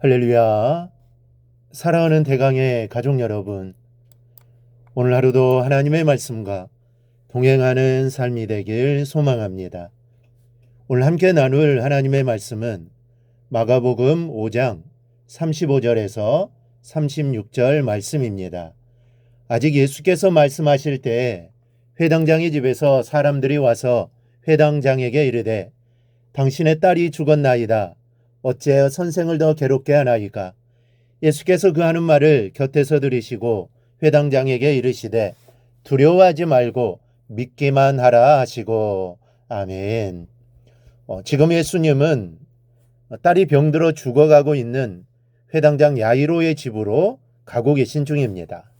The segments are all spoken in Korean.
할렐루야. 사랑하는 대강의 가족 여러분. 오늘 하루도 하나님의 말씀과 동행하는 삶이 되길 소망합니다. 오늘 함께 나눌 하나님의 말씀은 마가복음 5장 35절에서 36절 말씀입니다. 아직 예수께서 말씀하실 때 회당장의 집에서 사람들이 와서 회당장에게 이르되 당신의 딸이 죽었나이다. 어째여 선생을 더 괴롭게 하나이까? 예수께서 그 하는 말을 곁에서 들으시고 회당장에게 이르시되 두려워하지 말고 믿기만 하라 하시고 아멘. 어, 지금 예수님은 딸이 병들어 죽어가고 있는 회당장 야이로의 집으로 가고 계신 중입니다.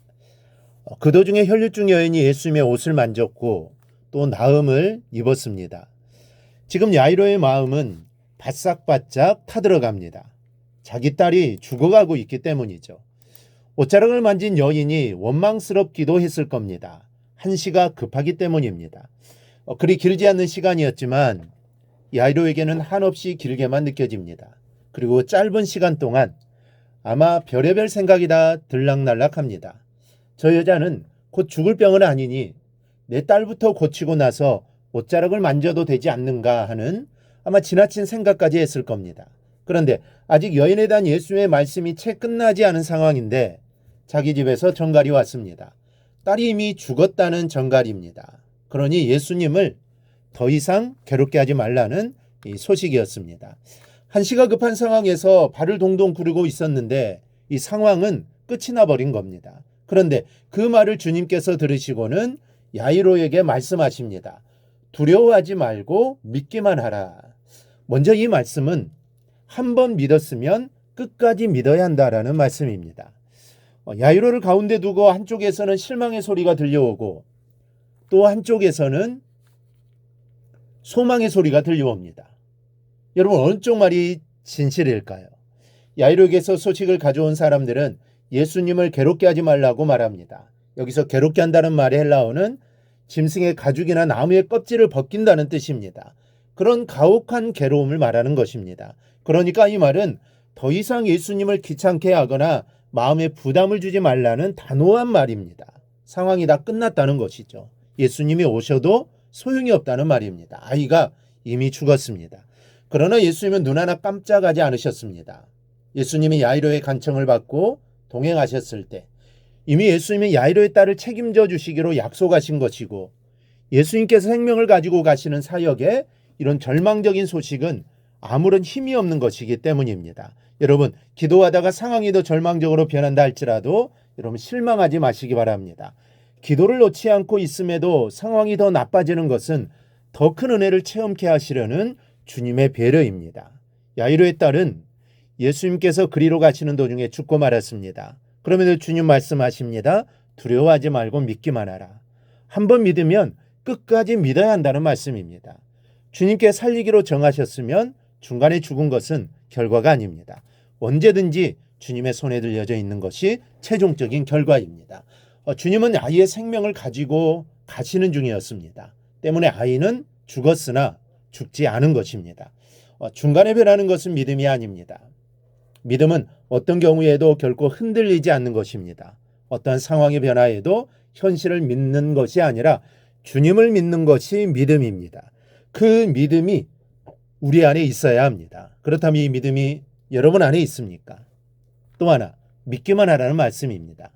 어, 그 도중에 혈류증 여인이 예수님의 옷을 만졌고 또 나음을 입었습니다. 지금 야이로의 마음은 바싹바싹 타들어갑니다. 자기 딸이 죽어가고 있기 때문이죠. 옷자락을 만진 여인이 원망스럽기도 했을 겁니다. 한시가 급하기 때문입니다. 어, 그리 길지 않는 시간이었지만 야이로에게는 한없이 길게만 느껴집니다. 그리고 짧은 시간 동안 아마 별의별 생각이 다 들락날락합니다. 저 여자는 곧 죽을 병은 아니니 내 딸부터 고치고 나서 옷자락을 만져도 되지 않는가 하는 아마 지나친 생각까지 했을 겁니다. 그런데 아직 여인에 대한 예수의 말씀이 채 끝나지 않은 상황인데 자기 집에서 정갈이 왔습니다. 딸이 이미 죽었다는 정갈입니다. 그러니 예수님을 더 이상 괴롭게 하지 말라는 이 소식이었습니다. 한시가 급한 상황에서 발을 동동 구르고 있었는데 이 상황은 끝이 나버린 겁니다. 그런데 그 말을 주님께서 들으시고는 야이로에게 말씀하십니다. 두려워하지 말고 믿기만 하라. 먼저 이 말씀은 한 번 믿었으면 끝까지 믿어야 한다라는 말씀입니다. 어, 야이로를 가운데 두고 한쪽에서는 실망의 소리가 들려오고 또 한쪽에서는 소망의 소리가 들려옵니다. 여러분 어느 쪽 말이 진실일까요? 야이로에게서 소식을 가져온 사람들은 예수님을 괴롭게 하지 말라고 말합니다. 여기서 괴롭게 한다는 말의 헬라어는 짐승의 가죽이나 나무의 껍질을 벗긴다는 뜻입니다. 그런 가혹한 괴로움을 말하는 것입니다. 그러니까 이 말은 더 이상 예수님을 귀찮게 하거나 마음에 부담을 주지 말라는 단호한 말입니다. 상황이 다 끝났다는 것이죠. 예수님이 오셔도 소용이 없다는 말입니다. 아이가 이미 죽었습니다. 그러나 예수님은 눈 하나 깜짝하지 않으셨습니다. 예수님이 야이로의 간청을 받고 동행하셨을 때 이미 예수님이 야이로의 딸을 책임져 주시기로 약속하신 것이고 예수님께서 생명을 가지고 가시는 사역에 이런 절망적인 소식은 아무런 힘이 없는 것이기 때문입니다. 여러분, 기도하다가 상황이 더 절망적으로 변한다 할지라도 여러분 실망하지 마시기 바랍니다. 기도를 놓지 않고 있음에도 상황이 더 나빠지는 것은 더 큰 은혜를 체험케 하시려는 주님의 배려입니다. 야이로의 딸은 예수님께서 그리로 가시는 도중에 죽고 말았습니다. 그러면서 주님 말씀하십니다. 두려워하지 말고 믿기만 하라. 한번 믿으면 끝까지 믿어야 한다는 말씀입니다. 주님께 살리기로 정하셨으면 중간에 죽은 것은 결과가 아닙니다. 언제든지 주님의 손에 들려져 있는 것이 최종적인 결과입니다. 어, 주님은 아이의 생명을 가지고 가시는 중이었습니다. 때문에 아이는 죽었으나 죽지 않은 것입니다. 어, 중간에 변하는 것은 믿음이 아닙니다. 믿음은 어떤 경우에도 결코 흔들리지 않는 것입니다. 어떠한 상황의 변화에도 현실을 믿는 것이 아니라 주님을 믿는 것이 믿음입니다. 그 믿음이 우리 안에 있어야 합니다. 그렇다면 이 믿음이 여러분 안에 있습니까? 또 하나 믿기만 하라는 말씀입니다.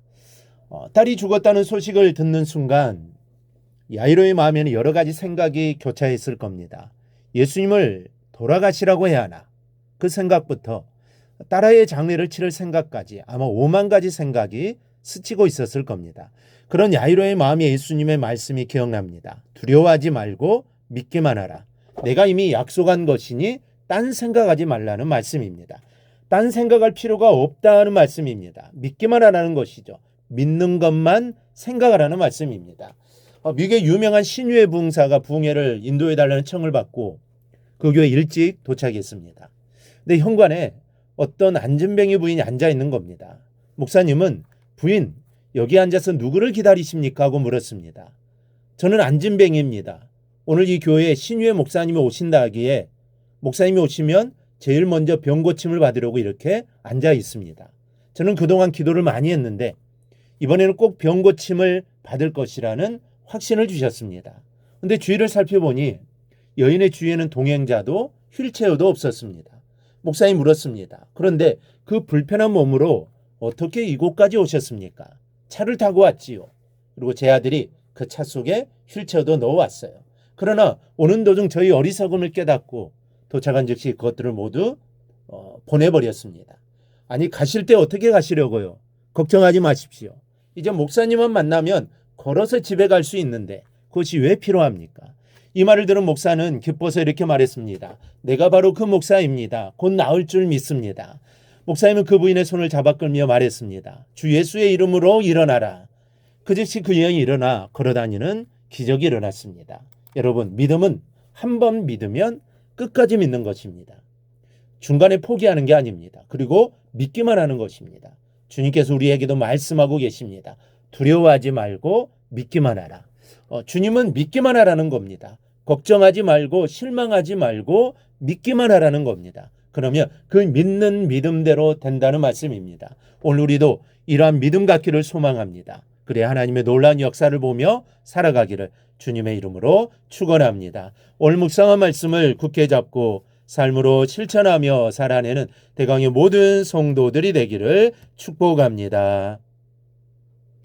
어, 딸이 죽었다는 소식을 듣는 순간 야이로의 마음에는 여러 가지 생각이 교차했을 겁니다. 예수님을 돌아가시라고 해야 하나? 그 생각부터 딸아이의 장례를 치를 생각까지 아마 5만 가지 생각이 스치고 있었을 겁니다. 그런 야이로의 마음에 예수님의 말씀이 기억납니다. 두려워하지 말고 믿기만 하라. 내가 이미 약속한 것이니 딴 생각하지 말라는 말씀입니다. 딴 생각할 필요가 없다는 말씀입니다. 믿기만 하라는 것이죠. 믿는 것만 생각하라는 말씀입니다. 어, 미국의 유명한 신유의 부흥사가 부흥회를 인도해 달라는 청을 받고 그 교회 일찍 도착했습니다. 근데 현관에 어떤 안전뱅이 부인이 앉아 있는 겁니다. 목사님은 부인 여기 앉아서 누구를 기다리십니까 하고 물었습니다. 저는 안진뱅이입니다. 오늘 이 교회에 신유의 목사님이 오신다 하기에 목사님이 오시면 제일 먼저 병 고침을 받으려고 이렇게 앉아 있습니다. 저는 그동안 기도를 많이 했는데 이번에는 꼭 병 고침을 받을 것이라는 확신을 주셨습니다. 근데 주위를 살펴보니 여인의 주위에는 동행자도 휠체어도 없었습니다. 목사님 물었습니다. 그런데 그 불편한 몸으로 어떻게 이곳까지 오셨습니까? 차를 타고 왔지요. 그리고 제 아들이 그 차 속에 휠체어도 넣어왔어요. 그러나 오는 도중 저희 어리석음을 깨닫고 도착한 즉시 그것들을 모두 어, 보내버렸습니다. 아니 가실 때 어떻게 가시려고요? 걱정하지 마십시오. 이제 목사님만 만나면 걸어서 집에 갈 수 있는데 그것이 왜 필요합니까? 이 말을 들은 목사는 기뻐서 이렇게 말했습니다. 내가 바로 그 목사입니다. 곧 나을 줄 믿습니다. 목사님은 그 부인의 손을 잡아 끌며 말했습니다. 주 예수의 이름으로 일어나라. 그 즉시 그 여인이 일어나 걸어다니는 기적이 일어났습니다. 여러분, 믿음은 한 번 믿으면 끝까지 믿는 것입니다. 중간에 포기하는 게 아닙니다. 그리고 믿기만 하는 것입니다. 주님께서 우리에게도 말씀하고 계십니다. 두려워하지 말고 믿기만 하라. 어, 주님은 믿기만 하라는 겁니다. 걱정하지 말고 실망하지 말고 믿기만 하라는 겁니다. 그러면 그 믿는 믿음대로 된다는 말씀입니다. 오늘 우리도 이러한 믿음 갖기를 소망합니다. 그래 하나님의 놀라운 역사를 보며 살아가기를 주님의 이름으로 축원합니다. 오늘 묵상한 말씀을 굳게 잡고 삶으로 실천하며 살아내는 대강의 모든 성도들이 되기를 축복합니다.